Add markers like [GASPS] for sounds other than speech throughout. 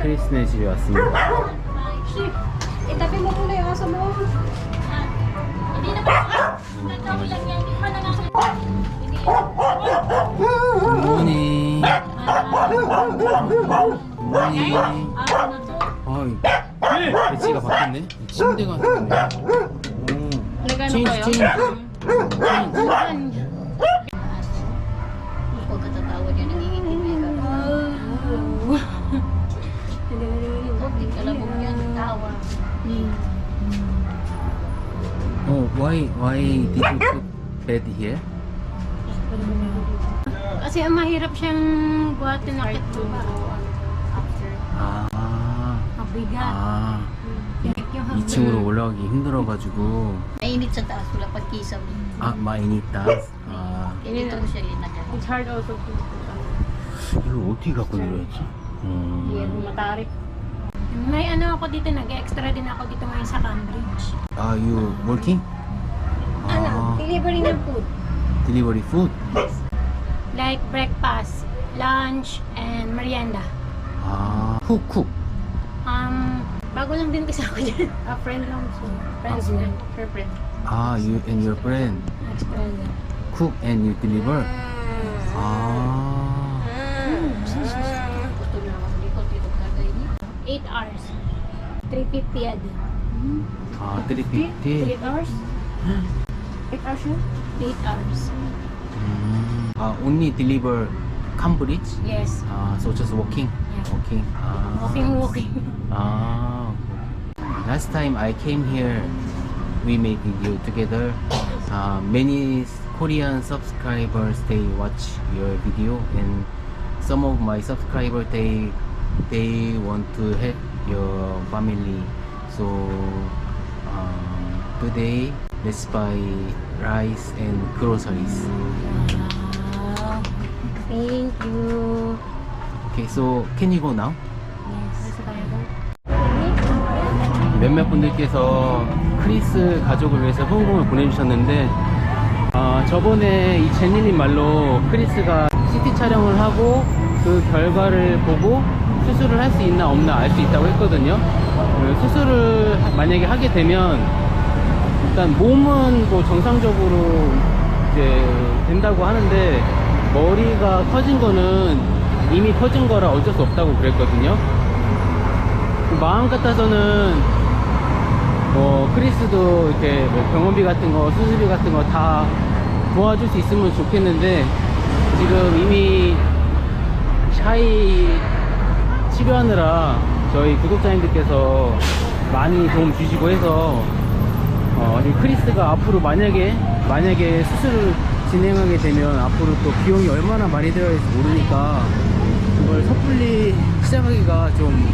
크리스네 집에 왔습니다. Ah? 어이, 배치가 바뀌었네? 침대가 바뀌었네. 오. Nagano 체인지, kayo? 체인지. 체인지. Why, why did you put bed here? Kasi ang mahirap siyang buhatin na kito. 아, Mabigat. 아, Yung 2층으로 올라가기 힘들어가지고. Mainit sa taas. Wala pagkisa mo. 아, 마이니타. 아, Dito ko siya linagay. It's hard also to 이걸 어떻게 갖고 내려왔지? 음. matarik. May ano ako dito, nag-extra din ako dito ngayon sa Cambridge. Are you working? delivering your food. Delivery food? Yes. Like breakfast, lunch, and merienda. Ah, Who cook. Um, bago lang din kasi ako dyan. A friend lang siya. Friends ah. lang. Her friend. Ah, you and your friend. Ex-friend lang. Cook and you deliver. Mm. Ah. Mm. Eight hours. 350 a day. Ah, 350. 3 hours? [GASPS] 8 hours? 8 hours. Mm. Uh, only deliver Cambridge? Yes. Uh, so just walking? Yeah. Walking. Ah. Walking, walking. [LAUGHS] Ah. Last time I came here, we made video together. Uh, many Korean subscribers, they watch your video and some of my subscribers, they, they want to help your family. So um, today let's buy rice and groceries. Thank you. Okay, so can you go now? 몇몇 분들께서 크리스 가족을 위해서 후원금을 보내주셨는데 아, 저번에 이 제니님 말로 크리스가 CT 촬영을 하고 그 결과를 보고 수술을 할 수 있나 없나 알 수 있다고 했거든요 그 수술을 하- 만약에 하게 되면 일단 몸은 뭐 정상적으로 이제 된다고 하는데 머리가 커진 거는 이미 커진 거라 어쩔 수 없다고 그랬거든요. 그 마음 같아서는 뭐 크리스도 이렇게 뭐 병원비 같은 거 수술비 같은 거 다 도와줄 수 있으면 좋겠는데 지금 이미 샤이 치료하느라 저희 구독자님들께서 많이 도움 주시고 해서 어, 이 크리스가 앞으로 만약에 만약에 수술을 진행하게 되면 앞으로 또 비용이 얼마나 많이 들어갈지 모르니까 그걸 섣불리 시작하기가 좀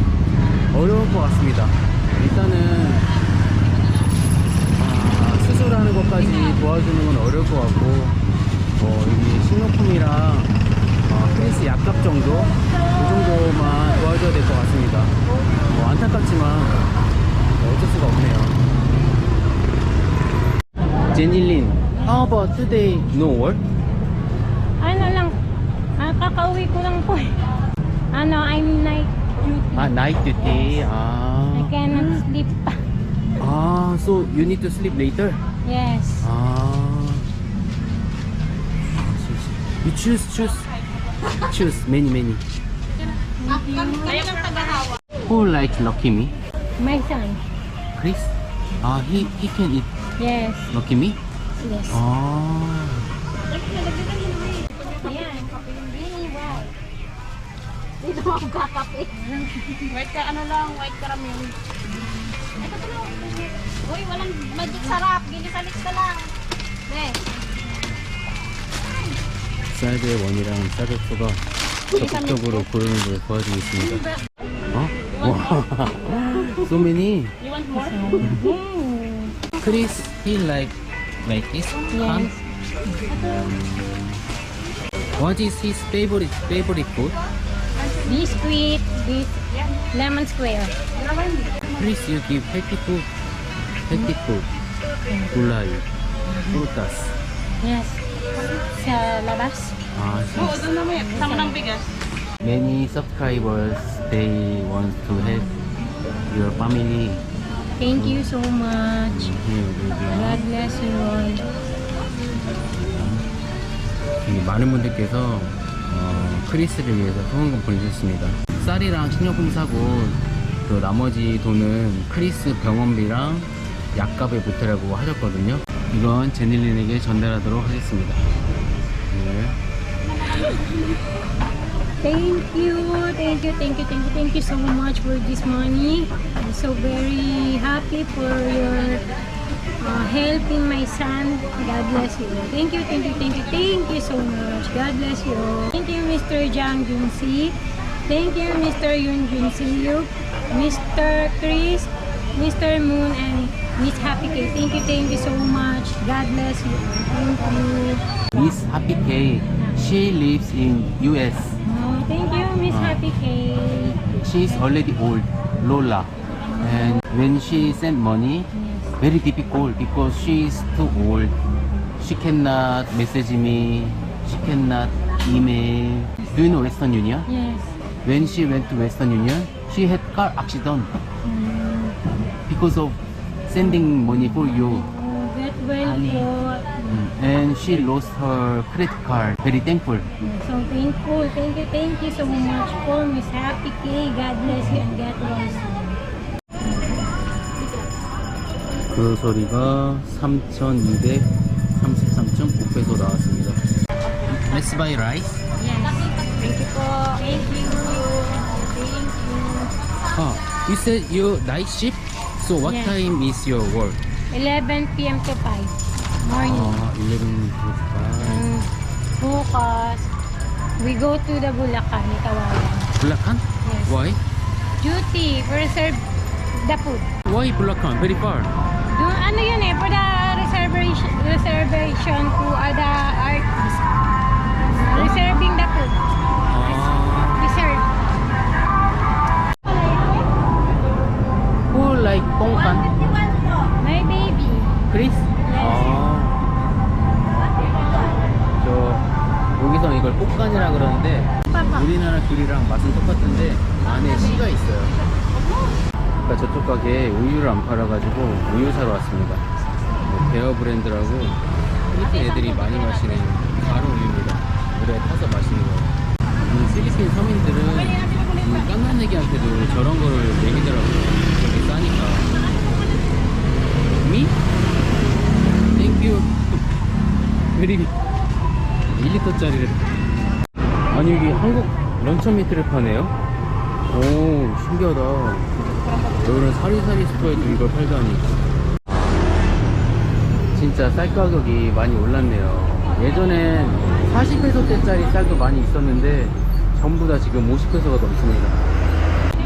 어려울 것 같습니다. 일단은 아, 수술하는 것까지 도와주는 건 어려울 것 같고 뭐 여기 식료품이랑 어, 크리스 약값 정도 그 정도만 도와줘야 될 것 같습니다. 뭐 안타깝지만 뭐 어쩔 수가 없네요. Jenilyn, how about today? No work? Ano lang, ah, kakauwi ko lang po. Eh. Ano, I'm night duty. Ah, night duty. Yes. Ah. I cannot sleep ah, so you need to sleep later. Yes. Ah. You choose, choose. Choose many, many. Who likes Lucky Me? My son. Chris? 아, he he can eat Yes. Lucky Me? Yes. 아, Ayan. Wow. Dito ako kakape. White ka, ano lang, white caramel. Ito to lang. Uy, walang magic sarap. Ginisalit ka lang. Ne. 쌀의 원이랑 쌀국수가 적극적으로 고르는 걸 도와주고 있습니다. 어? 와, so many. You want more? [LAUGHS] Chris, he like like this can. What is his favorite favorite food? Biscuit, this lemon square. Chris, you give healthy food, healthy food, gulay, frutas. Yes. Sa labas. 아, Oo, doon naman. Sama ng bigas. Many subscribers they want to help your family. Thank you so much. God bless you all. 이 많은 분들께서 어, 크리스를 위해서 후원금 보내주셨습니다. 쌀이랑 식료품 사고 또 나머지 돈은 크리스 병원비랑 약값에 보태라고 하셨거든요. 이건 제닐린에게 전달하도록 하겠습니다. 네. Thank you, thank you, thank you, thank you, thank you so much for this money. I'm so very happy for your uh, helping my son. God bless you. Thank you, thank you, thank you, thank you so much. God bless you. Thank you, Mr. Jang Junsi. Thank you, Mr. Yun Junsi Yu, Mr. Chris, Mr. Moon, and Miss Happy K. Thank you, thank you so much. God bless you. Thank you. Miss Happy K, she lives in US. Oh, thank you, Miss Ah. Happy K. She's already old, Lola. And when she send money, very difficult because she is too old. She cannot message me. She cannot email. Do you know Western Union? Yes. When she went to Western Union, she had car accident Mm. because of sending money for you. Oh, get well Ali. po. Mm. And she lost her credit card. Very thankful. So thankful. Thank you, thank you so much po, Miss Happy K. God bless you and get well soon. 그 소리가 3,233.5페소 나왔습니다. Let's buy rice. Yes. Thank you po. Thank you. Thank you. Oh, you said you night shift. So what Yes. time is your work? 11 p.m. to 5 bukas, we go to the Bulacan, Itawayan. Bulacan? Yes. Why? Duty, for serve the food. Why Bulacan? Very far. Doon, ano yun eh, for the reservation, reservation to other artists. Reserving the food. 꽃간이라 그러는데. 우리나라 귤이랑 맛은 똑같은데 안에 씨가 있어요. 그러니까 저쪽 가게에 우유를 안 팔아가지고 우유 사러 왔습니다. 뭐 베어 브랜드라고 애들이 많이 마시는 가루 우유입니다. 물에 타서 마시는 거예요. 이 필리핀 서민들은 이 깐난애기한테도 저런 거를 먹이더라고요. 되게 싸니까. 미? 땡큐. 그리 1리터짜리를. 아니 여기 한국 런천 미트를 파네요? 오 신기하다 여기는 사리사리 스토어에도 이걸 팔다니 진짜 쌀 가격이 많이 올랐네요 예전엔 40페소 대짜리 쌀도 많이 있었는데 전부 다 지금 50페소가 넘습니다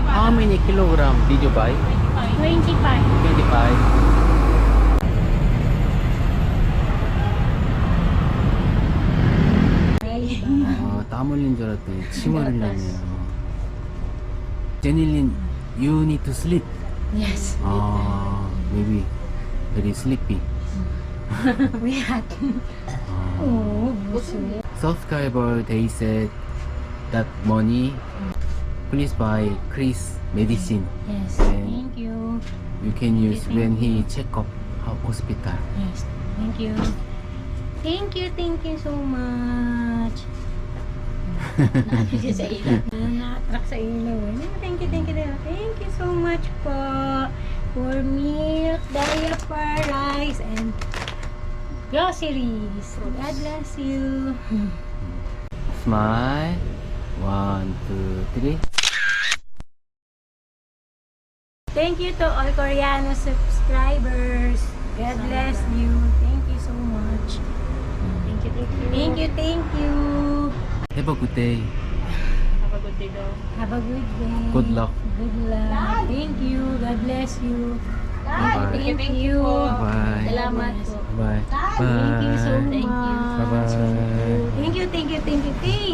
How many kilogram did you buy? 25. 25 아, 땀 흘린 줄 알았더니 침을 흘렸네요. 제닐린, you need to sleep. Yes. 아, maybe very sleepy. [LAUGHS] we had. 아, Oh, buso. subscriber, they said that money, please buy Chris medicine. Yes. And Thank you. you can use when he check up ho- hospital. Yes. Thank you. Thank you, thank you so much. Sa ilo. Na-attract sa ilaw. Thank you, thank you, thank you. Thank you so much po for milk, diaper, rice, and groceries. God bless you. Smile. One, two, three. Thank you to all Koreano subscribers. God bless you. Thank you so much. Thank you, thank you. Thank you, thank you. Have a good day. Have a good day daw. Have a good day. Good luck. Good luck. Thank you. God bless you. Bye. Thank, Thank you. Bye. Salamat po. Bye. Thank you so Bye. much. Thank you. Bye-bye. Thank you, thank you, thank you, thank you.